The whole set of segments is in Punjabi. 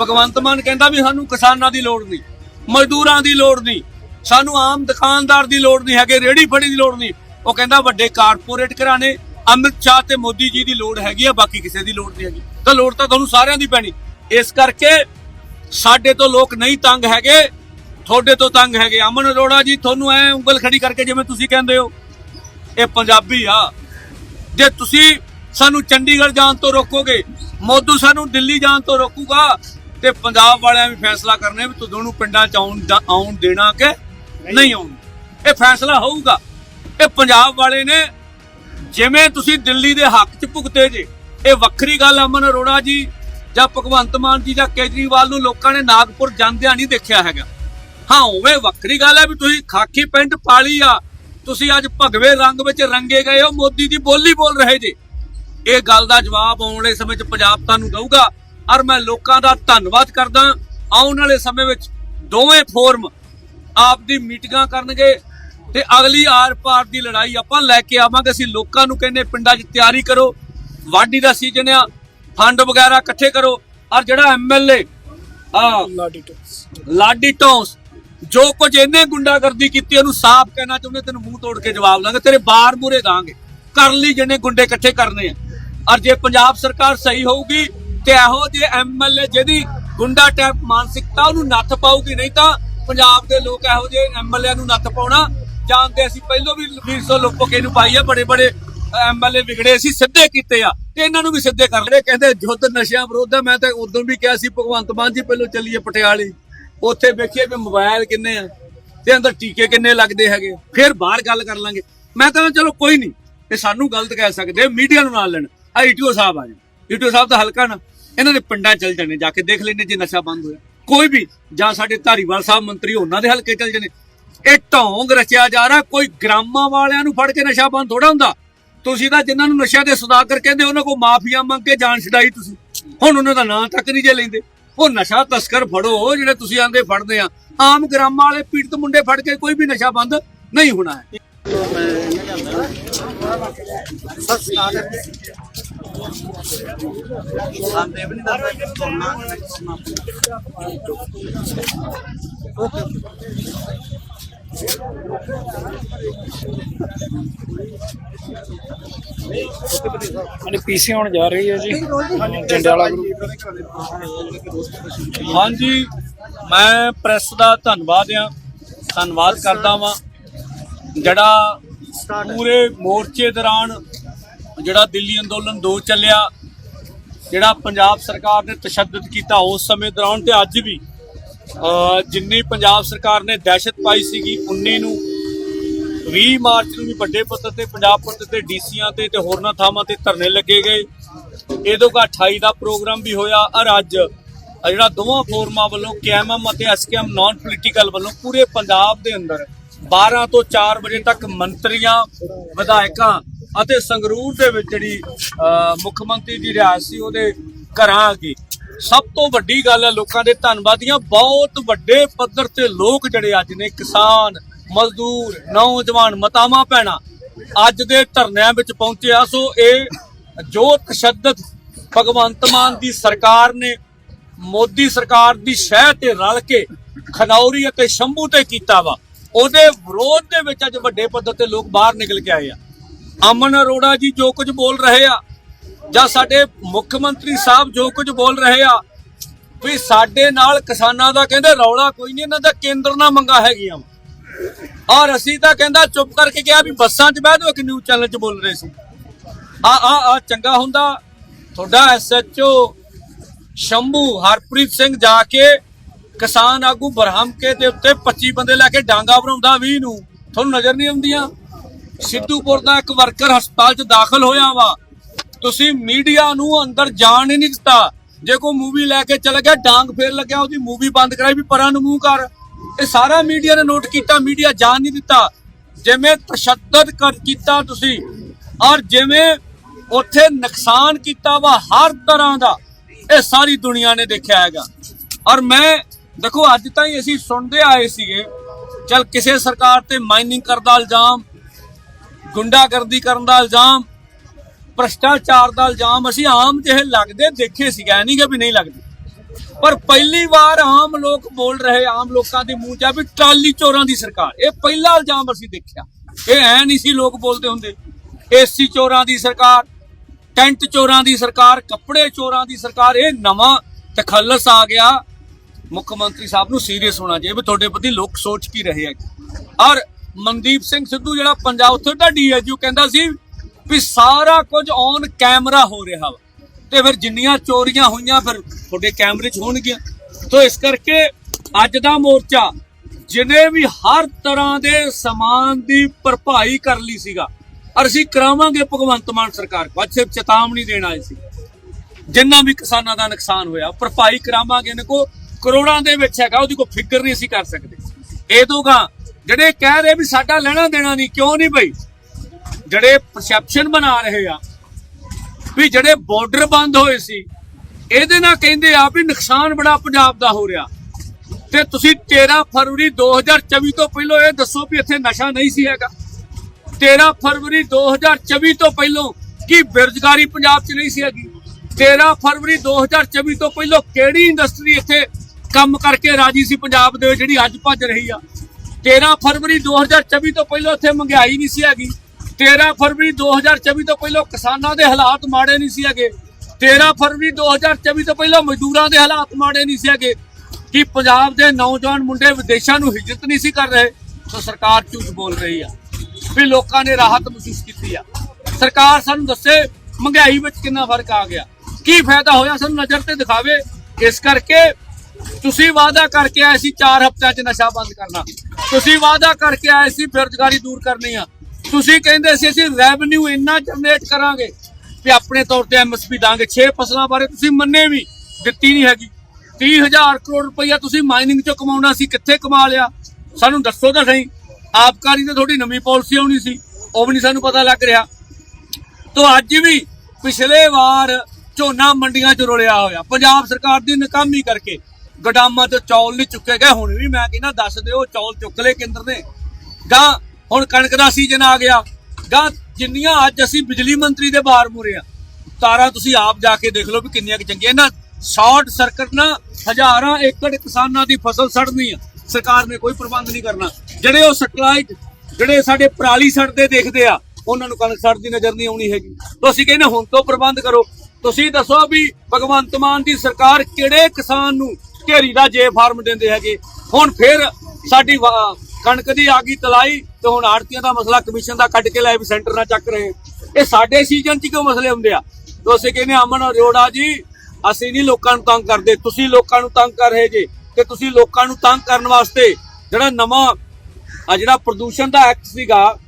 ਭਗਵੰਤ ਮਾਨ ਕਹਿੰਦਾ ਵੀ ਸਾਨੂੰ ਕਿਸਾਨਾਂ ਦੀ ਲੋੜ ਨਹੀਂ, ਮਜ਼ਦੂਰਾਂ ਦੀ ਲੋੜ ਨਹੀਂ, ਸਾਨੂੰ ਆਮ ਦੁਕਾਨਦਾਰ ਦੀ ਲੋੜ ਨਹੀਂ ਹੈਗੇ ਰੇੜੀ ਫੜੀ ਦੀ ਲੋੜ ਨਹੀਂ। ਉਹ ਕਹਿੰਦਾ ਵੱਡੇ ਕਾਰਪੋਰੇਟ ਘਰਾਣੇ, ਅਮਿਤ ਸ਼ਾਹ ਤੇ ਮੋਦੀ ਜੀ ਦੀ ਲੋੜ ਹੈਗੀ ਆ, ਬਾਕੀ ਕਿਸੇ ਦੀ ਲੋੜ ਨਹੀਂ ਹੈਗੀ। ਤਾਂ ਲੋੜ ਤਾਂ ਤੁਹਾਨੂੰ ਸਾਰਿਆਂ ਦੀ ਪੈਣੀ। ਇਸ ਕਰਕੇ ਸਾਡੇ ਤੋਂ ਲੋਕ ਨਹੀਂ ਤੰਗ ਹੈਗੇ, ਤੁਹਾਡੇ ਤੋਂ ਤੰਗ ਹੈਗੇ। ਅਮਨ ਅਰੋੜਾ ਜੀ, ਤੁਹਾਨੂੰ ਐ ਉਂਗਲ ਖੜੀ ਕਰਕੇ ਜਿਵੇਂ ਤੁਸੀਂ ਕਹਿੰਦੇ ਹੋ, ਇਹ ਪੰਜਾਬੀ ਆ। ਜੇ ਤੁਸੀਂ ਸਾਨੂੰ ਚੰਡੀਗੜ੍ਹ ਜਾਣ ਤੋਂ ਰੋਕੋਗੇ, ਮੋਦੂ ਸਾਨੂੰ ਦਿੱਲੀ ਜਾਣ ਤੋਂ ਰੋਕੂਗਾ ਤੇ ਪੰਜਾਬ ਵਾਲਿਆਂ ਵੀ ਫੈਸਲਾ ਕਰਨੇ ਵੀ ਤੁਹਾਨੂੰ ਪਿੰਡਾਂ ਚ ਆਉਣ ਆਉਣ ਦੇਣਾ ਕਿ ਨਹੀਂ। ਆਉਣ। ਇਹ ਫੈਸਲਾ ਹੋਊਗਾ। ਇਹ ਪੰਜਾਬ ਵਾਲੇ ਨੇ ਜਿਵੇਂ ਤੁਸੀਂ ਦਿੱਲੀ ਦੇ ਹੱਕ 'ਚ ਭੁਗਤੇ ਜੇ ਇਹ ਵੱਖਰੀ ਗੱਲ ਅਮਨ ਅਰੋੜਾ ਜੀ ਜਾਂ ਭਗਵੰਤ ਮਾਨ ਜੀ ਜਾਂ ਕੇਜਰੀਵਾਲ ਨੂੰ ਲੋਕਾਂ ਨੇ ਨਾਗਪੁਰ ਜਾਂਦਿਆਂ ਨਹੀਂ ਦੇਖਿਆ ਹੈਗਾ। ਹਾਂ ਉਵੇਂ ਵੱਖਰੀ ਗੱਲ ਹੈ ਵੀ ਤੁਸੀਂ ਖਾਕੀ ਪੈਂਟ ਪਾਲੀ ਆ ਤੁਸੀਂ ਅੱਜ ਭਗਵੇ ਰੰਗ ਵਿੱਚ ਰੰਗੇ ਗਏ ਹੋ ਮੋਦੀ ਦੀ ਬੋਲੀ ਬੋਲ ਰਹੇ ਜੇ। ਇਹ ਗੱਲ ਦਾ ਜਵਾਬ ਆਉਣ ਵਾਲੇ ਸਮੇਂ 'ਚ ਪੰਜਾਬ ਤੁਹਾਨੂੰ ਦਊਗਾ। ਔਰ ਮੈਂ ਲੋਕਾਂ ਦਾ ਧੰਨਵਾਦ ਕਰਦਾ ਆਉਣ ਵਾਲੇ ਸਮੇਂ ਵਿੱਚ ਦੋਵੇਂ ਫੋਰਮ ਆਪ ਦੀ ਮੀਟਿੰਗਾਂ ਕਰਨਗੇ ਤੇ ਅਗਲੀ ਆਰ ਪਾਰ ਦੀ ਲੜਾਈ ਆਪਾਂ ਲੈ ਕੇ ਆਵਾਂਗੇ। ਅਸੀਂ ਲੋਕਾਂ ਨੂੰ ਕਹਿੰਦੇ ਪਿੰਡਾਂ 'ਚ ਤਿਆਰੀ ਕਰੋ ਵਾਢੀ ਦਾ ਸੀਜ਼ਨ ਆ ਫੰਡ ਵਗੈਰਾ ਇਕੱਠੇ ਕਰੋ ਔਰ ਜਿਹੜਾ ਐਮਐਲਏ ਆ ਲਾਡੀ ਟੌਸ। ਜੋ ਕੁਝ ਇਹਨੇ ਗੁੰਡਾਗਰਦੀ ਕੀਤੀ ਉਹਨੂੰ ਸਾਫ਼ ਕਹਿਣਾ ਚਾਹੁੰਦੇ ਤੈਨੂੰ ਮੂੰਹ ਤੋੜ ਕੇ ਜਵਾਬ ਦਾਂਗੇ ਤੇਰੇ ਬਾਰ ਮੂਰੇ ਦਾਂਗੇ। ਕਰ ਲਈ ਜਿਹਨੇ ਗੁੰਡੇ ਇਕੱਠੇ ਕਰਨੇ ਆ। ਔਰ ਜੇ ਪੰਜਾਬ ਸਰਕਾਰ ਸਹੀ ਹੋਊਗੀ ਤੇ ਇਹੋ ਜੇ ਐਮਐਲਏ ਜਿਹਦੀ ਗੁੰਡਾ ਟੈਪ ਮਾਨਸਿਕਤਾ ਉਹਨੂੰ ਨੱਥ ਪਾਊਗੀ, ਨਹੀਂ ਤਾਂ ਪੰਜਾਬ ਦੇ ਲੋਕ ਇਹੋ ਜੇ ਐਮਐਲਏ ਨੂੰ ਨੱਥ ਪਾਉਣਾ ਜਾਣਦੇ ਅਸੀਂ ਪਹਿਲਾਂ ਵੀ ਵੀਰ ਸੋ ਲੋਪੋਕੇ ਨੂੰ ਪਾਈ ਆ, ਬੜੇ ਬੜੇ ਐਮਐਲਏ ਵਿਗੜੇ ਸੀ, ਸਿੱਧੇ ਕੀਤੇ ਆ ਤੇ ਇਹਨਾਂ ਨੂੰ ਵੀ ਸਿੱਧੇ ਕਰ ਲਏ। ਕਹਿੰਦੇ ਜੁੱਧ ਨਸ਼ਿਆਂ ਵਿਰੋਧ ਆ, ਮੈਂ ਤਾਂ ਉਦੋਂ ਵੀ ਕਿਹਾ ਸੀ, ਭਗਵੰਤ ਮਾਨ ਜੀ ਪਹਿਲਾਂ ਚੱਲੀਏ ਪਟਿਆਲੇ। ਉੱਥੇ ਵੇਖੀਏ ਵੀ ਮੋਬਾਈਲ ਕਿੰਨੇ ਆ ਤੇ ਅੰਦਰ ਟੀਕੇ ਕਿੰਨੇ ਲੱਗਦੇ ਹੈਗੇ ਫਿਰ ਬਾਹਰ ਗੱਲ ਕਰ ਲਾਂਗੇ। ਮੈਂ ਤਾਂ ਚਲੋ ਕੋਈ ਨਹੀਂ, ਇਹ ਸਾਨੂੰ ਗਲਤ ਕਹਿ ਸਕਦੇ, ਮੀਡੀਆ ਨੂੰ ਨਾਲ ਲੈਣ। ਆ ਈਟੀਓ ਸਾਹਿਬ ਆ ਜਾਣ। ਈਟੀਓ ਸਾਹਿਬ ਤਾਂ ਹਲਕਾ ਨਾ। ਇਹਨਾਂ ਦੇ ਪਿੰਡਾਂ ਚੱਲ ਜਾਣੇ, ਜਾ ਕੇ ਦੇਖ ਲੈਣੇ ਜੇ ਨਸ਼ਾ ਬੰਦ ਹੋਇਆ। ਕੋਈ ਵੀ, ਜਾਂ ਸਾਡੇ ਧਾਰੀਵਾਲ ਸਾਹਿਬ ਮੰਤਰੀ ਉਹਨਾਂ ਦੇ ਹਲਕੇ ਚੱਲ ਜਾਣੇ। ਇਹ ਢੋਂਗ ਰਚਿਆ ਜਾ ਰਿਹਾ, ਕੋਈ ਗ੍ਰਾਮਾਂ ਵਾਲਿਆਂ ਨੂੰ ਫੜ ਕੇ ਨਸ਼ਾ ਬੰਦ ਥੋੜਾ ਹੁੰਦਾ। ਤੁਸੀਂ ਤਾਂ ਜਿਨ੍ਹਾਂ ਨੂੰ ਨਸ਼ਿਆਂ ਦੇ ਸੁਦਾਗਰ ਕਹਿੰਦੇ ਉਹਨਾਂ ਕੋਲ ਮਾਫੀਆ ਮੰਗ ਕੇ ਜਾਨ ਛਡਾਈ ਤੁਸੀਂ। ਹੁਣ ਉਹਨਾਂ ਦਾ ਨਾਂ ਤੱਕ ਨਹੀਂ ਜੇ ਲੈਂਦੇ। ਉਹ ਨਸ਼ਾ ਤਸਕਰ ਫੜੋ, ਜਿਹੜੇ ਤੁਸੀਂ ਆਂਦੇ ਫੜਦੇ ਆ। ਆਮ ਗ੍ਰਾਮਾਂ ਵਾਲੇ ਪੀੜਤ ਮੁੰਡੇ ਫੜ ਕੇ ਕੋਈ ਵੀ ਨਸ਼ਾ ਬੰਦ ਨਹੀਂ ਹੋਣਾ ਹੈ। ਹਾਂਜੀ, ਪੀਸੀ ਹੋਣ ਜਾ ਰਹੀ ਹੈ ਜੀ। ਜੰਡਿਆਲਾ ਗਰੁੱਪ ਹਾਂਜੀ, ਮੈਂ ਪ੍ਰੈਸ ਦਾ ਧੰਨਵਾਦ ਆ ਧੰਨਵਾਦ ਕਰਦਾ ਵਾਂ। ਜਿਹੜਾ ਪੂਰੇ ਮੋਰਚੇ ਦੌਰਾਨ ਜਿਹੜਾ ਦਿੱਲੀ ਅੰਦੋਲਨ 2 ਚੱਲਿਆ, ਜਿਹੜਾ ਪੰਜਾਬ ਸਰਕਾਰ ਨੇ ਤਸ਼ੱਦਦ ਕੀਤਾ ਉਸ ਸਮੇਂ ਦੌਰਾਨ ਤੇ ਅੱਜ ਵੀ ਜਿੰਨੀ ਪੰਜਾਬ ਸਰਕਾਰ ਨੇ ਦਹਿਸ਼ਤ ਪਾਈ ਸੀਗੀ 19 ਨੂੰ 20 ਮਾਰਚ ਨੂੰ ਵੀ ਵੱਡੇ ਪੱਧਰ ਤੇ, ਪੰਜਾਬ ਪੱਧਰ ਤੇ ਡੀਸੀਆਂ ਤੇ ਤੇ ਹੋਰਨਾਂ ਥਾਵਾਂ ਤੇ ਧਰਨੇ ਲੱਗੇ ਗਏ। ਇਹਦੋਂ ਕਾ 28 ਦਾ ਪ੍ਰੋਗਰਾਮ ਵੀ ਹੋਇਆ। ਔਰ ਅੱਜ ਜਿਹੜਾ ਦੋਵਾਂ ਫੋਰਮਾਂ ਵੱਲੋਂ ਕੇਐਮਐਮ ਅਤੇ ਐਸਕੇਐਮ ਨਾਨ ਪੋਲੀਟੀਕਲ ਵੱਲੋਂ ਪੂਰੇ ਪੰਜਾਬ ਦੇ ਅੰਦਰ 12 ਤੋਂ 4 ਵਜੇ ਤੱਕ ਮੰਤਰੀਆਂ, ਵਿਧਾਇਕਾਂ ਅਤੇ ਸੰਗਰੂਰ ਦੇ ਵਿੱਚ ਜਿਹੜੀ ਅਹ, ਮੁੱਖ ਮੰਤਰੀ ਦੀ ਰਿਹਾਇਸ਼ ਸੀ ਉਹਦੇ ਘਰਾਂ ਅੱਗੇ। ਸਭ ਤੋਂ ਵੱਡੀ ਗੱਲ ਹੈ ਲੋਕਾਂ ਦੇ ਧੰਨਵਾਦੀਆਂ ਬਹੁਤ ਵੱਡੇ ਪੱਧਰ ਤੇ ਲੋਕ ਜਿਹੜੇ ਅੱਜ ਨੇ ਕਿਸਾਨ ਮਜ਼ਦੂਰ ਨੌਜਵਾਨ ਮਤਾਵਾਂ ਭੈਣਾਂ ਅੱਜ ਦੇ ਧਰਨਿਆਂ ਵਿੱਚ ਪਹੁੰਚੇ ਆ। ਸੋ ਇਹ ਜੋ ਤਸ਼ੱਦਦ ਭਗਵੰਤ ਮਾਨ ਦੀ ਸਰਕਾਰ ਨੇ ਮੋਦੀ ਸਰਕਾਰ ਦੀ ਸ਼ਹਿ ਤੇ ਰਲ ਕੇ ਖਨੌਰੀ ਅਤੇ ਸ਼ੰਭੂ ਤੇ ਕੀਤਾ ਵਾ। ਉਹਦੇ ਵਿਰੋਧ ਦੇ ਵਿੱਚ ਅੱਜ ਵੱਡੇ ਪੱਧਰ ਤੇ ਲੋਕ ਬਾਹਰ ਨਿਕਲ ਕੇ ਆਏ ਆ। ਅਮਨ ਅਰੋੜਾ ਜੀ ਜੋ ਕੁਝ ਬੋਲ ਰਹੇ ਆ, ਜਾਂ ਸਾਡੇ ਮੁੱਖ ਮੰਤਰੀ ਸਾਹਿਬ ਜੋ ਕੁਝ ਬੋਲ ਰਹੇ ਆ, ਵੀ ਸਾਡੇ ਨਾਲ ਕਿਸਾਨਾਂ ਦਾ ਕਹਿੰਦੇ ਰੌਲਾ ਕੋਈ ਨਹੀਂ, ਇਹਨਾਂ ਦਾ ਕੇਂਦਰ ਨਾਲ ਮੰਗਾ ਹੈਗੀਆਂ ਵਾਂ। ਔਰ ਅਸੀਂ ਤਾਂ ਕਹਿੰਦਾ ਚੁੱਪ ਕਰਕੇ ਕਿਹਾ ਵੀ ਬੱਸਾਂ 'ਚ ਬਹਿ ਦਿਓ ਇੱਕ ਨਿਊਜ਼ ਚੈਨਲ 'ਚ ਬੋਲ ਰਹੇ ਸੀ। ਆ ਆ ਆ ਚੰਗਾ ਹੁੰਦਾ। ਤੁਹਾਡਾ ਐਸਐਚਓ ਸ਼ੰਭੂ ਹਰਪ੍ਰੀਤ ਸਿੰਘ ਜਾ ਕੇ ਕਿਸਾਨ ਆਗੂ ਬਰਹਮਕੇ ਦੇ ਉੱਤੇ 25 ਬੰਦੇ ਲੈ ਕੇ ਡਾਂਗਾ ਬਣਾਉਂਦਾ 20 ਨੂੰ। ਤੁਹਾਨੂੰ ਨਜ਼ਰ ਨਹੀਂ ਆਉਂਦੀਆਂ? ਸਿੱਧੂਪੁਰ ਦਾ ਇੱਕ ਵਰਕਰ ਹਸਪਤਾਲ 'ਚ ਦਾਖਲ ਹੋਇਆ ਵਾ। ਤੁਸੀਂ ਮੀਡੀਆ ਨੂੰ ਅੰਦਰ ਜਾਣ ਹੀ ਨਹੀਂ ਦਿੱਤਾ। ਜੇ ਕੋਈ ਮੂਵੀ ਲੈ ਕੇ ਚਲ ਗਿਆ, ਡਾਂਗ ਫੇਰ ਲੱਗਿਆ, ਉਹਦੀ ਮੂਵੀ ਬੰਦ ਕਰਾਈ ਵੀ ਪਰਾਂ ਨੂੰ ਮੂੰਹ ਕਰ। ਇਹ ਸਾਰਾ ਮੀਡੀਆ ਨੇ ਨੋਟ ਕੀਤਾ, ਮੀਡੀਆ ਜਾਣ ਨਹੀਂ ਦਿੱਤਾ। ਜਿਵੇਂ ਤਸ਼ੱਦਦ ਕਰ ਕੀਤਾ ਤੁਸੀਂ, ਔਰ ਜਿਵੇਂ ਉੱਥੇ ਨੁਕਸਾਨ ਕੀਤਾ ਵਾ ਹਰ ਤਰ੍ਹਾਂ ਦਾ, ਇਹ ਸਾਰੀ ਦੁਨੀਆ ਨੇ ਦੇਖਿਆ ਹੈਗਾ। ਔਰ ਮੈਂ, ਦੇਖੋ, ਅੱਜ ਤਾਂ ਹੀ ਅਸੀਂ ਸੁਣਦੇ ਆਏ ਸੀਗੇ, ਚਲ ਕਿਸੇ ਸਰਕਾਰ ਤੇ ਮਾਈਨਿੰਗ ਕਰਦਾ ਇਲਜ਼ਾਮ ਗੁੰਡਾਗਰਦੀ ਕਰਨ ਦਾ ਇਲਜ਼ਾਮ, ਭ੍ਰਸ਼ਟਾਚਾਰ ਦਾ ਇਲਜ਼ਾਮ, ਅਸੀਂ ਆਮ ਜਿਹੇ ਲੱਗਦੇ ਦੇਖੇ ਸੀਗਾ ਨਹੀਂ ਕਿ ਵੀ ਨਹੀਂ ਲੱਗਦੇ। ਪਰ ਪਹਿਲੀ ਵਾਰ ਆਮ ਲੋਕ ਬੋਲ ਰਹੇ, ਆਮ ਲੋਕਾਂ ਦੇ ਮੂੰਹ 'ਚ ਆ ਵੀ ਟਰਾਲੀ ਚੋਰਾਂ ਦੀ ਸਰਕਾਰ। ਇਹ ਪਹਿਲਾ ਇਲਜ਼ਾਮ ਅਸੀਂ ਦੇਖਿਆ। ਇਹ ਐ ਨਹੀਂ ਸੀ ਲੋਕ ਬੋਲਦੇ ਹੁੰਦੇ। ਏਸੀ ਚੋਰਾਂ ਦੀ ਸਰਕਾਰ, ਟੈਂਟ ਚੋਰਾਂ ਦੀ ਸਰਕਾਰ, ਕੱਪੜੇ ਚੋਰਾਂ ਦੀ ਸਰਕਾਰ, ਇਹ ਨਵਾਂ ਤਖੱਲਸ ਆ ਗਿਆ। ਮੁੱਖ ਮੰਤਰੀ ਸਾਹਿਬ ਨੂੰ ਸੀਰੀਅਸ ਹੋਣਾ ਚਾਹੀਦਾ ਵੀ ਤੁਹਾਡੇ ਪ੍ਰਤੀ ਲੋਕ ਸੋਚ ਕੀ ਰਹੇ ਹੈ ਔਰ ਮਨਦੀਪ ਸਿੰਘ ਸਿੱਧੂ ਜਿਹੜਾ ਪੰਜਾਬ ਉੱਥੇ ਦਾ ਡੀਐਜਯੂ ਕਹਿੰਦਾ ਸੀ ਵੀ ਸਾਰਾ ਕੁਝ ਔਨ ਕੈਮਰਾ ਹੋ ਰਿਹਾ ਵਾ। ਤੇ ਫਿਰ ਜਿੰਨੀਆਂ ਚੋਰੀਆਂ ਹੋਈਆਂ ਫਿਰ ਤੁਹਾਡੇ ਕੈਮਰੇ 'ਚ ਹੋਣਗੀਆਂ। ਤੋਂ ਇਸ ਕਰਕੇ ਅੱਜ ਦਾ ਮੋਰਚਾ ਜਿਹਨੇ ਵੀ ਹਰ ਤਰ੍ਹਾਂ ਦੇ ਸਮਾਨ ਦੀ ਭਰਪਾਈ ਕਰ ਲਈ ਸੀਗਾ, ਔਰ ਅਸੀਂ ਕਰਾਵਾਂਗੇ ਭਗਵੰਤ ਮਾਨ ਸਰਕਾਰ ਕੋਲ। ਅੱਜ ਸਿਰਫ ਚੇਤਾਵਨੀ ਦੇਣ ਆਏ ਸੀ। ਜਿੰਨਾ ਵੀ ਕਿਸਾਨਾਂ ਦਾ ਨੁਕਸਾਨ ਹੋਇਆ, ਭਰਪਾਈ ਕਰਾਵਾਂਗੇ ਇਹਨਾਂ ਕੋ ਕਰੋੜਾਂ ਦੇ ਵਿੱਚ ਹੈਗਾ, ਉਹਦੀ ਕੋਈ ਫਿਕਰ ਨਹੀਂ ਅਸੀਂ ਕਰ ਸਕਦੇ। ਇਹ ਦੋਗਾ ਜਿਹੜੇ ਕਹਿ ਰਹੇ ਵੀ ਸਾਡਾ ਲੈਣਾ ਦੇਣਾ ਨਹੀਂ, ਕਿਉਂ ਨਹੀਂ ਬਈ? ਜਿਹੜੇ ਪਰਸੈਪਸ਼ਨ ਬਣਾ ਰਹੇ ਆ ਵੀ ਜਿਹੜੇ ਬਾਰਡਰ ਬੰਦ ਹੋਏ ਸੀ, ਇਹਦੇ ਨਾਲ ਕਹਿੰਦੇ ਆ ਵੀ ਨੁਕਸਾਨ ਬੜਾ ਪੰਜਾਬ ਦਾ ਹੋ ਰਿਹਾ। ਤੇ ਤੁਸੀਂ 13 ਫਰਵਰੀ 2024 ਤੋਂ ਪਹਿਲਾਂ ਇਹ ਦੱਸੋ ਵੀ ਇੱਥੇ ਨਸ਼ਾ ਨਹੀਂ ਸੀ ਹੈਗਾ। 13 ਫਰਵਰੀ 2024 ਤੋਂ ਪਹਿਲਾਂ ਕੀ ਬੇਰੁਜ਼ਗਾਰੀ ਪੰਜਾਬ 'ਚ ਨਹੀਂ ਸੀ ਹੈਗੀ? 13 ਫਰਵਰੀ 2024 ਤੋਂ ਪਹਿਲਾਂ ਕਿਹੜੀ ਇੰਡਸਟਰੀ ਇੱਥੇ ਕੰਮ ਕਰਕੇ ਰਾਜੀ ਸੀ ਪੰਜਾਬ ਦੇ ਵਿੱਚ ਜਿਹੜੀ ਅੱਜ ਭੱਜ ਰਹੀ ਆ? 13 ਫਰਵਰੀ 2024 ਤੋਂ ਪਹਿਲਾਂ ਇੱਥੇ ਮਹਿੰਗਾਈ ਨਹੀਂ ਸੀ ਹੈਗੀ। 13 ਫਰਵਰੀ 2024 ਤੋਂ ਪਹਿਲਾਂ ਕਿਸਾਨਾਂ ਦੇ ਹਾਲਾਤ ਮਾੜੇ ਨਹੀਂ ਸੀ ਹੈਗੇ। 13 ਫਰਵਰੀ 2024 ਤੋਂ ਪਹਿਲਾਂ ਮਜ਼ਦੂਰਾਂ ਦੇ ਹਾਲਾਤ ਮਾੜੇ ਨਹੀਂ ਸੀ ਹੈਗੇ। ਕਿ ਪੰਜਾਬ ਦੇ ਨੌਜਵਾਨ ਮੁੰਡੇ ਵਿਦੇਸ਼ਾਂ ਨੂੰ ਹਿਜਰਤ ਨਹੀਂ ਸੀ ਕਰ ਰਹੇ, ਤਾਂ ਸਰਕਾਰ ਝੂਠ ਬੋਲ ਰਹੀ ਆ। ਵੀ ਲੋਕਾਂ ਨੇ ਰਾਹਤ ਮਹਿਸੂਸ ਕੀਤੀ ਆ। ਸਰਕਾਰ ਸਾਨੂੰ ਦੱਸੇ ਮਹਿੰਗਾਈ ਵਿੱਚ ਕਿੰਨਾ ਫ਼ਰਕ ਆ ਗਿਆ। ਕੀ ਫਾਇਦਾ ਹੋਇਆ ਸਾਨੂੰ ਨਜ਼ਰ ਤੇ ਦਿਖਾਵੇ? ਇਸ ਕਰਕੇ ਤੁਸੀਂ ਵਾਅਦਾ ਕਰਕੇ ਆਏ ਸੀ 4 ਹਫ਼ਤਿਆਂ 'ਚ ਨਸ਼ਾ ਬੰਦ ਕਰਨਾ। ਤੁਸੀਂ ਵਾਅਦਾ ਕਰਕੇ ਆਏ ਸੀ ਬੇਰੁਜ਼ਗਾਰੀ ਦੂਰ ਕਰਨੀ ਆ। ਤੁਸੀਂ ਕਹਿੰਦੇ ਸੀ ਅਸੀਂ ਰੈਵਨਿਊ ਇੰਨਾ ਜਨਰੇਟ ਕਰਾਂਗੇ ਵੀ ਆਪਣੇ ਤੌਰ ਤੇ ਐਮਐਸਪੀ ਦਾਂਗੇ। 6 ਫਸਲਾਂ ਬਾਰੇ ਤੁਸੀਂ ਮੰਨੇ ਵੀ, ਦਿੱਤੀ ਨਹੀਂ ਹੈਗੀ। 30000 ਕਰੋੜ ਰੁਪਈਆ ਤੁਸੀਂ ਮਾਈਨਿੰਗ 'ਚੋਂ ਕਮਾਉਣਾ ਸੀ, ਕਿੱਥੇ ਕਮਾ ਲਿਆ? ਸਾਨੂੰ ਦੱਸੋ ਤਾਂ ਸਹੀ। ਆਬਕਾਰੀ ਤੇ ਤੁਹਾਡੀ ਨਵੀਂ ਪਾਲਿਸੀ ਆਉਣੀ ਸੀ, ਉਹ ਵੀ ਨਹੀਂ ਸਾਨੂੰ ਪਤਾ ਲੱਗ ਰਿਹਾ। ਤੋਂ ਅੱਜ ਵੀ ਪਿਛਲੇ ਵਾਰ ਝੋਨਾ ਮੰਡੀਆਂ 'ਚ ਰੁਲਿਆ ਹੋਇਆ। ਪੰਜਾਬ ਸਰਕਾਰ ਦੀ ਨਾਕਾਮੀ ਕਰਕੇ ਗਡਾਮਾਂ 'ਚ ਚੌਲ ਨਹੀਂ ਚੁੱਕੇ ਗਏ, ਹੁਣ ਵੀ ਮੈਂ ਕਹਿੰਦਾ ਦੱਸ ਦਿਓ, ਚੌਲ ਚੁੱਕ ਲਏ ਕੇਂਦਰ ਨੇ। ਗਾਂ ਹੁਣ ਕਣਕ ਦਾ ਸੀਜ਼ਨ ਆ ਗਿਆ। ਗਾਂ ਜਿੰਨੀਆਂ ਅੱਜ ਅਸੀਂ ਬਿਜਲੀ ਮੰਤਰੀ ਦੇ ਬਾਹਰ ਮੁਰੇ ਆ, ਤਾਰਾਂ ਤੁਸੀਂ ਆਪ ਜਾ ਕੇ ਦੇਖ ਲਓ ਵੀ ਕਿੰਨੀਆਂ ਕਿ ਚੰਗੀਆਂ। ਨਾ ਸ਼ਾਰਟ ਸਰਕਟ ਨਾ ਹਜ਼ਾਰਾਂ ਏਕੜ ਕਿਸਾਨਾਂ ਦੀ ਫਸਲ ਸੜਨੀ ਆ। ਸਰਕਾਰ ਨੇ ਕੋਈ ਪ੍ਰਬੰਧ ਨਹੀਂ ਕਰਨਾ। ਜਿਹੜੇ ਉਹ ਸੈਟਲਾਈਟ, ਜਿਹੜੇ ਸਾਡੇ ਪਰਾਲੀ ਸੜਦੇ ਦੇਖਦੇ ਆ, ਉਹਨਾਂ ਨੂੰ ਕਣਕ ਸੜਦੀ ਨਜ਼ਰ ਨਹੀਂ ਆਉਣੀ ਹੈਗੀ। ਤਾਂ ਅਸੀਂ ਕਹਿੰਦੇ ਹੁਣ ਤੋਂ ਪ੍ਰਬੰਧ ਕਰੋ। ਤੁਸੀਂ ਦੱਸੋ ਵੀ ਭਗਵੰਤ ਮਾਨ ਦੀ ਸਰਕਾਰ ਕਿਹੜੇ ਕਿਸਾਨ ਨੂੰ ਢੇਰੀ ਦਾ ਜੇ ਫਾਰਮ ਦਿੰਦੇ ਹੈਗੇ। ਹੁਣ ਫਿਰ ਸਾਡੀ ਕਣਕ ਦੀ ਆ ਗਈ ਤਲਾਈ ਤੇ ਹੁਣ ਆੜਤੀਆਂ ਦਾ ਮਸਲਾ ਕਮਿਸ਼ਨ ਦਾ ਕੱਢ ਕੇ ਲੈ ਵੀ ਸੈਂਟਰ ਨਾਲ ਚੱਕ ਰਹੇ ਇਹ ਸਾਡੇ ਸੀਜ਼ਨ 'ਚ ਕਿਉਂ ਮਸਲੇ ਹੁੰਦੇ ਆ? ਤਾਂ ਕਹਿੰਦੇ ਅਮਨ ਅਰੋੜਾ ਜੀ, ਅਸੀਂ ਨਹੀਂ ਲੋਕਾਂ ਨੂੰ ਤੰਗ ਕਰਦੇ। ਤੁਸੀਂ ਲੋਕਾਂ ਨੂੰ ਤੰਗ ਕਰ ਰਹੇ ਜੇ ਤੇ ਤੁਸੀਂ ਲੋਕਾਂ ਨੂੰ ਤੰਗ ਕਰਨ ਵਾਸਤੇ ਜਿਹੜਾ ਨਵਾਂ, ਆ ਜਿਹੜਾ ਪ੍ਰਦੂਸ਼ਣ ਦਾ ਐਕਟ ਸੀਗਾ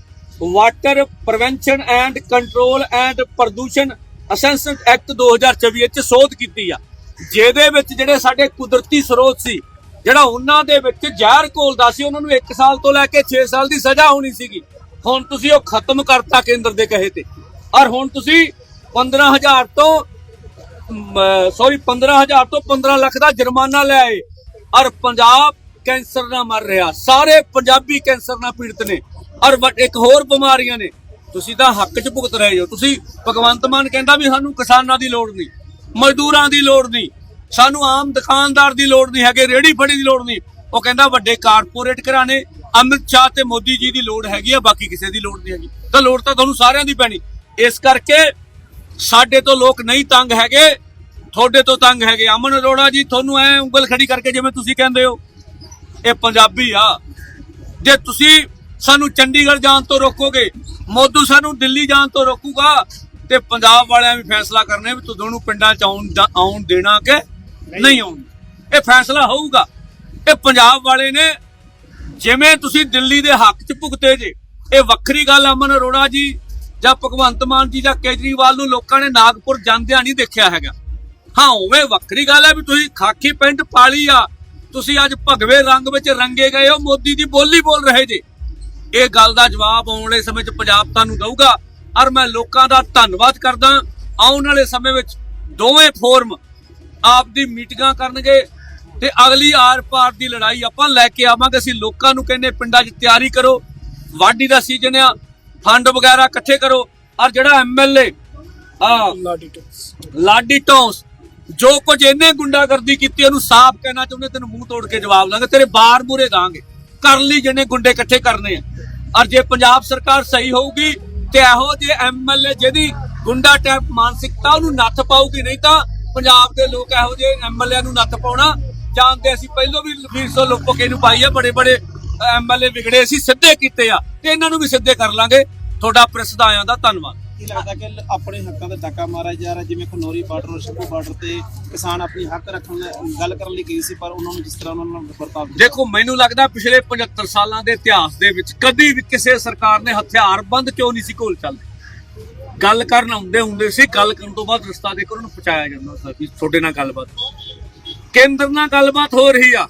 water prevention and control and ਪ੍ਰਦੂਸ਼ਣ ਅਸੈਂਸ਼ਨ ਐਕਟ 2024 ਵਿੱਚ ਸੋਧ ਕੀਤੀ ਆ। ਜਿਹਦੇ ਵਿੱਚ ਜਿਹੜੇ ਸਾਡੇ ਕੁਦਰਤੀ ਸਰੋਤ ਸੀ, ਜਿਹੜਾ ਉਹਨਾਂ ਦੇ ਵਿੱਚ ਜ਼ਹਿਰ ਘੋਲਦਾ ਸੀ, ਉਹਨਾਂ ਨੂੰ 1 ਸਾਲ ਤੋਂ ਲੈ ਕੇ 6 ਸਾਲ ਦੀ ਸਜ਼ਾ ਹੋਣੀ ਸੀਗੀ। ਹੁਣ ਤੁਸੀਂ ਉਹ ਖਤਮ ਕਰਤਾ ਕੇਂਦਰ ਦੇ ਕਹੇ ਤੇ। ਔਰ ਹੁਣ ਤੁਸੀਂ 15000 ਤੋਂ ਸੌਰੀ 15000 ਤੋਂ 15 ਲੱਖ ਦਾ ਜੁਰਮਾਨਾ ਲੈ ਆਏ। ਔਰ ਪੰਜਾਬ ਕੈਂਸਰ ਨਾਲ ਮਰ ਰਿਹਾ। ਸਾਰੇ ਪੰਜਾਬੀ ਕੈਂਸਰ ਨਾਲ ਪੀੜਤ ਨੇ। ਔਰ ਇੱਕ ਹੋਰ ਬਿਮਾਰੀਆਂ ਨੇ। ਤੁਸੀਂ ਤਾਂ ਹੱਕ 'ਚ ਭੁਗਤ ਰਹੇ ਹੋ। ਤੁਸੀਂ ਭਗਵੰਤ ਮਾਨ ਕਹਿੰਦਾ ਵੀ ਸਾਨੂੰ ਕਿਸਾਨਾਂ ਦੀ ਲੋੜ ਨਹੀਂ। ਮਜ਼ਦੂਰਾਂ ਦੀ ਲੋੜ ਨਹੀਂ। ਸਾਨੂੰ ਆਮ ਦੁਕਾਨਦਾਰ ਦੀ ਲੋੜ ਨਹੀਂ ਹੈਗੇ ਰੇੜੀ ਫੜੀ ਦੀ ਲੋੜ ਨਹੀਂ। ਉਹ ਕਹਿੰਦਾ ਵੱਡੇ ਕਾਰਪੋਰੇਟ ਘਰਾਣੇ, ਅਮਿਤ ਸ਼ਾਹ ਤੇ ਮੋਦੀ ਜੀ ਦੀ ਲੋੜ ਹੈਗੀ ਆ, ਬਾਕੀ ਕਿਸੇ ਦੀ ਲੋੜ ਨਹੀਂ ਹੈਗੀ। ਤਾਂ ਲੋੜ ਤਾਂ ਤੁਹਾਨੂੰ ਸਾਰਿਆਂ ਦੀ ਪੈਣੀ। ਇਸ ਕਰਕੇ ਸਾਡੇ ਤੋਂ ਲੋਕ ਨਹੀਂ ਤੰਗ ਹੈਗੇ, ਤੁਹਾਡੇ ਤੋਂ ਤੰਗ ਹੈਗੇ। ਅਮਨ ਅਰੋੜਾ ਜੀ, ਤੁਹਾਨੂੰ ਐ ਉਂਗਲ ਖੜੀ ਕਰਕੇ ਜਿਵੇਂ ਤੁਸੀਂ ਕਹਿੰਦੇ ਹੋ, ਇਹ ਪੰਜਾਬੀ ਆ। ਜੇ ਤੁਸੀਂ ਸਾਨੂੰ ਚੰਡੀਗੜ੍ਹ ਜਾਣ ਤੋਂ ਰੋਕੋਗੇ, ਮੋਦੂ ਸਾਨੂੰ ਦਿੱਲੀ ਜਾਣ ਤੋਂ ਰੋਕੂਗਾ ਤੇ ਪੰਜਾਬ ਵਾਲਿਆਂ ਵੀ ਫੈਸਲਾ ਕਰਨੇ ਵੀ ਤੁਹਾਨੂੰ ਨੂੰ ਪਿੰਡਾਂ ਚ ਆਉਣ ਦੇਣਾ ਕਿ ਨਹੀਂ। ਆਉਣ। ਇਹ ਫੈਸਲਾ ਹੋਊਗਾ। ਇਹ ਪੰਜਾਬ ਵਾਲੇ ਨੇ ਜਿਵੇਂ ਤੁਸੀਂ ਦਿੱਲੀ ਦੇ ਹੱਕ 'ਚ ਭੁਗਤੇ ਜੇ ਇਹ ਵੱਖਰੀ ਗੱਲ ਅਮਨ ਅਰੋੜਾ ਜੀ ਜਾਂ ਭਗਵੰਤ ਮਾਨ ਜੀ ਜਾਂ ਕੇਜਰੀਵਾਲ ਨੂੰ ਲੋਕਾਂ ਨੇ ਨਾਗਪੁਰ ਜਾਂਦਿਆਂ ਨਹੀਂ ਦੇਖਿਆ ਹੈਗਾ। ਹਾਂ ਉਵੇਂ ਵੱਖਰੀ ਗੱਲ ਹੈ ਵੀ ਤੁਸੀਂ ਖਾਕੀ ਪੈਂਟ ਪਾਲੀ ਆ ਤੁਸੀਂ ਅੱਜ ਭਗਵੇ ਰੰਗ ਵਿੱਚ ਰੰਗੇ ਗਏ ਹੋ ਮੋਦੀ ਦੀ ਬੋਲੀ ਬੋਲ ਰਹੇ ਜੇ। ਇਹ ਗੱਲ ਦਾ ਜਵਾਬ ਆਉਣ ਵਾਲੇ ਸਮੇਂ 'ਚ ਪੰਜਾਬ ਤੁਹਾਨੂੰ ਦਊਗਾ। ਔਰ ਮੈਂ ਲੋਕਾਂ ਦਾ ਧੰਨਵਾਦ ਕਰਦਾ ਆਉਣ ਵਾਲੇ ਸਮੇਂ ਵਿੱਚ ਦੋਵੇਂ ਫੋਰਮ ਆਪ ਦੀ ਮੀਟਿੰਗਾਂ ਕਰਨਗੇ ਤੇ ਅਗਲੀ ਆਰ-ਪਾਰ ਦੀ ਲੜਾਈ ਆਪਾਂ ਲੈ ਕੇ ਆਵਾਂਗੇ। ਅਸੀਂ ਲੋਕਾਂ ਨੂੰ ਕਹਿੰਦੇ ਪਿੰਡਾਂ 'ਚ ਤਿਆਰੀ ਕਰੋ ਵਾਢੀ ਦਾ ਸੀਜ਼ਨ ਆ ਫੰਡ ਵਗੈਰਾ ਇਕੱਠੇ ਕਰੋ ਔਰ ਜਿਹੜਾ ਐਮਐਲਏ ਆ ਲਾਡੀ ਟੋਸ ਲਾਡੀ ਟੌਸ ਜੋ ਕੁਝ ਇਹਨੇ ਗੁੰਡਾਗਰਦੀ ਕੀਤੀ ਉਹਨੂੰ ਸਾਫ਼ ਕਹਿਣਾ ਚਾਹੁੰਦੇ ਤੈਨੂੰ ਮੂੰਹ ਤੋੜ ਕੇ ਜਵਾਬ ਦਾਂਗੇ ਤੇਰੇ ਬਾਰ ਮੂਰੇ ਦਾਂਗੇ। ਕਰ ਲਈ ਜਿਹਨੇ ਗੁੰਡੇ ਇਕੱਠੇ ਕਰਨੇ ਆ। ਔਰ ਜੇ ਪੰਜਾਬ ਸਰਕਾਰ ਸਹੀ ਹੋਊਗੀ ਤੇ ਇਹੋ ਜਿਹੇ ਐਮਐਲਏ ਜਿਹਦੀ ਗੁੰਡਾ ਟੈਪ ਮਾਨਸਿਕਤਾ ਉਹਨੂੰ ਨੱਥ ਪਾਊਗੀ, ਨਹੀਂ ਤਾਂ ਪੰਜਾਬ ਦੇ ਲੋਕ ਇਹੋ ਜਿਹੇ ਐਮਐਲਏ ਨੂੰ ਨੱਥ ਪਾਉਣਾ ਜਾਣਦੇ ਅਸੀਂ ਪਹਿਲਾਂ ਵੀ 200 ਲੋਕੋਕੇ ਨੂੰ ਪਾਈ ਆ, ਬੜੇ ਬੜੇ ਐਮਐਲਏ ਵਿਗੜੇ ਅਸੀਂ ਸਿੱਧੇ ਕੀਤੇ ਆ, ਤੇ ਇਹਨਾਂ ਨੂੰ ਵੀ ਸਿੱਧੇ ਕਰ ਲਾਂਗੇ। ਤੁਹਾਡਾ ਪ੍ਰੈਸ ਦਾ ਆਇਆਂ ਦਾ ਧੰਨਵਾਦ। ਕੀ ਲੱਗਦਾ ਕਿ ਆਪਣੇ ਹੱਕਾਂ ਤੇ ਡਾਕਾ ਮਾਰਿਆ ਜਾ ਰਿਹਾ, ਜਿਵੇਂ ਖਨੌਰੀ ਬਾਰਡਰ ਔਰ ਸ਼ਿਪੂ ਬਾਰਡਰ ਤੇ ਕਿਸਾਨ ਆਪਣੀ ਹੱਕ ਰੱਖਣ ਲਈ ਗੱਲ ਕਰਨ ਲਈ ਗਏ ਸੀ, ਪਰ ਉਹਨਾਂ ਨੂੰ ਜਿਸ ਤਰ੍ਹਾਂ ਉਹਨਾਂ ਨਾਲ ਵਰਤਾਵ ਦੇਖੋ, ਮੈਨੂੰ ਲੱਗਦਾ ਪਿਛਲੇ 75 ਸਾਲਾਂ ਦੇ ਇਤਿਹਾਸ ਦੇ ਵਿੱਚ ਕਦੀ ਵੀ ਕਿਸੇ ਸਰਕਾਰ ਨੇ ਹਥਿਆਰਬੰਦ ਕਿਉਂ ਨਹੀਂ ਸੀ ਘੋਲ ਚੱਲਦੇ? ਗੱਲ ਕਰਨ ਆਉਂਦੇ ਹੁੰਦੇ ਸੀ, ਗੱਲ ਕਰਨ ਤੋਂ ਬਾਅਦ ਰਸਤਾ ਦੇ ਕੇ ਉਹਨਾਂ ਨੂੰ ਪਹੁੰਚਾਇਆ ਜਾਂਦਾ ਸੀ ਤੁਹਾਡੇ ਨਾਲ ਗੱਲਬਾਤ। ਕੇਂਦਰ ਨਾਲ ਗੱਲਬਾਤ ਹੋ ਰਹੀ ਆ।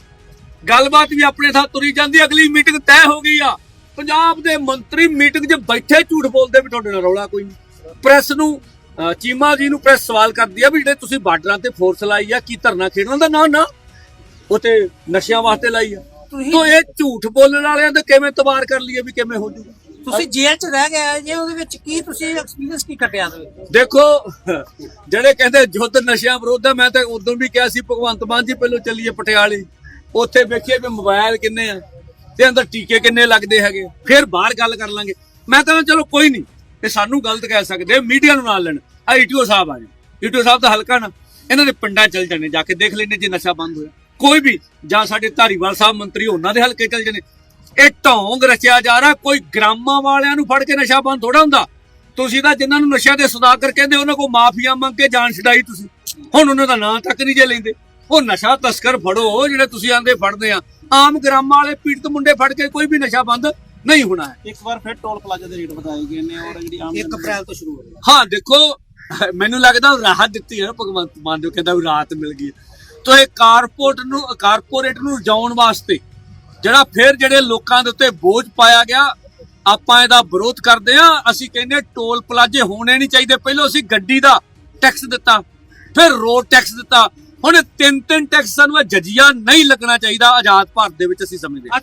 ਗੱਲਬਾਤ ਵੀ ਆਪਣੇ ਥਾਂ ਤੁਰੀ ਜਾਂਦੀ, ਅਗਲੀ ਮੀਟਿੰਗ ਤੈਅ ਹੋ ਗਈ ਆ। ਪੰਜਾਬ ਦੇ ਮੰਤਰੀ ਮੀਟਿੰਗ 'ਚ ਬੈਠੇ ਝੂਠ ਬੋਲਦੇ ਵੀ ਤੁਹਾਡੇ ਨਾਲ ਰੌਲਾ ਕੋਈ ਨਹੀਂ। ਪ੍ਰੈਸ ਨੂੰ ਚੀਮਾ ਜੀ ਨੂੰ ਪ੍ਰੈਸ ਸਵਾਲ ਕਰਦੀ ਆ ਵੀ ਜਿਹੜੇ ਤੁਸੀਂ ਬਾਰਡਰਾਂ ਤੇ ਫੋਰਸ ਲਾਈ ਆ ਕੀ ਧਰਨਾ ਖੇਡਣ ਦਾ ਨਾ ਨਾ? ਉਹ ਤੇ ਨਸ਼ਿਆਂ ਵਾਸਤੇ ਲਾਈ ਆ। ਤੋ ਇਹ ਝੂਠ ਬੋਲਣ ਵਾਲਿਆਂ ਤੇ ਕਿਵੇਂ ਤਬਾਰ ਕਰ ਲਈਏ ਵੀ ਕਿਵੇਂ ਹੋ ਜੂਗਾ ਤੁਸੀਂ ਜੇਲ੍ਹ ਚ ਰਹਿ ਗਏ ਜੇ ਉਹਦੇ ਵਿੱਚ ਕੀ ਤੁਸੀਂ ਐਕਸਪੀਰੀਅੰਸ ਕੀ ਕੱਟਿਆ ਦੇਖੋ ਜਿਹੜੇ ਕਹਿੰਦੇ ਯੁੱਧ ਨਸ਼ਿਆਂ ਵਿਰੁੱਧ ਮੈਂ ਤਾਂ ਉਦੋਂ ਵੀ ਕਿਹਾ ਸੀ ਭਗਵੰਤ ਮਾਨ ਜੀ ਪਹਿਲਾਂ ਚੱਲੀਏ ਪਟਿਆਲੇ। ਉੱਥੇ ਵੇਖੀਏ ਵੀ ਮੋਬਾਈਲ ਕਿੰਨੇ ਆ। ਤੇ ਅੰਦਰ ਟੀਕੇ ਕਿੰਨੇ ਲੱਗਦੇ ਹੈਗੇ ਫਿਰ ਬਾਹਰ ਗੱਲ ਕਰ ਲਾਂਗੇ। ਮੈਂ ਤਾਂ ਚਲੋ ਕੋਈ ਨਹੀਂ ਇਹ ਸਾਨੂੰ ਗਲਤ ਕਹਿ ਸਕਦੇ ਮੀਡੀਆ ਨੂੰ ਨਾਲ ਲੈਣ। ਆ ਈਟੀਓ ਸਾਹਿਬ ਆ ਜੀ ਈਟੀਓ ਸਾਹਿਬ ਦਾ ਹਲਕਾ ਨਾ, ਇਹਨਾਂ ਦੇ ਪਿੰਡਾਂ ਚੱਲ ਜਾਣੇ, ਜਾ ਕੇ ਦੇਖ ਲੈਣੇ ਜੇ ਨਸ਼ਾ ਬੰਦ ਹੋਇਆ। ਕੋਈ ਵੀ, ਜਾਂ ਸਾਡੇ ਧਾਰੀਵਾਲ ਸਾਹਿਬ ਮੰਤਰੀ ਉਹਨਾਂ ਦੇ ਹਲਕੇ ਚੱਲ ਜਾਣੇ। ਇਹ ਢੌਂਗ ਰਚਿਆ ਜਾ ਰਿਹਾ, ਕੋਈ ਗ੍ਰਾਮਾਂ ਵਾਲਿਆਂ ਨੂੰ ਫੜ ਕੇ ਨਸ਼ਾ ਬੰਦ ਥੋੜਾ ਹੁੰਦਾ। ਤੁਸੀਂ ਤਾਂ ਜਿਨ੍ਹਾਂ ਨੂੰ ਨਸ਼ਿਆਂ ਦੇ ਸੁਦਾਗਰ ਕਹਿੰਦੇ ਉਹਨਾਂ ਕੋਲ ਮਾਫੀਆ ਮੰਗ ਕੇ ਜਾਨ ਛਡਾਈ ਤੁਸੀਂ। ਹੁਣ ਉਹਨਾਂ ਦਾ ਨਾਂ ਤੱਕ ਨਹੀਂ ਜੇ ਲੈਂਦੇ। ਉਹ ਨਸ਼ਾ ਤਸਕਰ ਫੜੋ ਜਿਹੜੇ ਤੁਸੀਂ ਆਂਦੇ ਫੜਦੇ ਆ। ਆਮ ਗ੍ਰਾਮਾਂ ਵਾਲੇ ਪੀੜਤ ਮੁੰਡੇ ਫੜ ਕੇ ਕੋਈ ਵੀ ਨਸ਼ਾ ਬੰਦ ਨਹੀਂ ਹੋਣਾ ਹੈ। ਇੱਕ ਵਾਰ ਫਿਰ ਟੋਲ ਪਲਾਜ਼ਾ ਦੇ ਰੇਟ ਵਧਾਏ ਗਏ ਨੇ ਔਰ ਜਿਹੜੀ ਆਮ 1 ਅਪ੍ਰੈਲ ਤੋਂ ਸ਼ੁਰੂ ਹੋ ਹਾਂ। ਦੇਖੋ ਮੈਨੂੰ ਲੱਗਦਾ ਰਾਹਤ ਦਿੱਤੀ ਹੈ ਨਾ ਭਗਵੰਤ ਮਾਨ ਜੋ ਕਹਿੰਦਾ ਵੀ ਰਾਹਤ ਮਿਲ ਗਈ। ਹੈ। ਤੋ ਇਹ ਕਾਰਪੋਰੇਟ ਨੂੰ ਕਾਰਪੋਰੇਟ ਨੂੰ ਰਜਾਉਣ ਵਾਸਤੇ ਜਿਹੜਾ ਫਿਰ ਜਿਹੜੇ ਲੋਕਾਂ ਦੇ ਉੱਤੇ ਬੋਝ ਪਾਇਆ ਗਿਆ ਆਪਾਂ ਇਹਦਾ ਵਿਰੋਧ ਕਰਦੇ ਆ ਅਸੀਂ ਕਹਿੰਦੇ ਟੋਲ ਪਲਾਜ਼ੇ ਹੋਣੇ ਨਹੀਂ ਚਾਹੀਦੇ। ਪਹਿਲਾਂ ਅਸੀਂ ਗੱਡੀ ਦਾ ਟੈਕਸ ਦਿੱਤਾ ਫਿਰ ਰੋਡ ਟੈਕਸ ਦਿੱਤਾ। ਹੁਣ ਤਿੰਨ ਤਿੰਨ ਟੈਕਸਾਂ ਨੂੰ ਇਹ ਜਜੀਆ ਨਹੀਂ ਲੱਗਣਾ ਚਾਹੀਦਾ ਆਜ਼ਾਦ ਭਾਰਤ ਦੇ ਵਿੱਚ ਅਸੀਂ ਸਮਝਦੇ ਹਾਂ।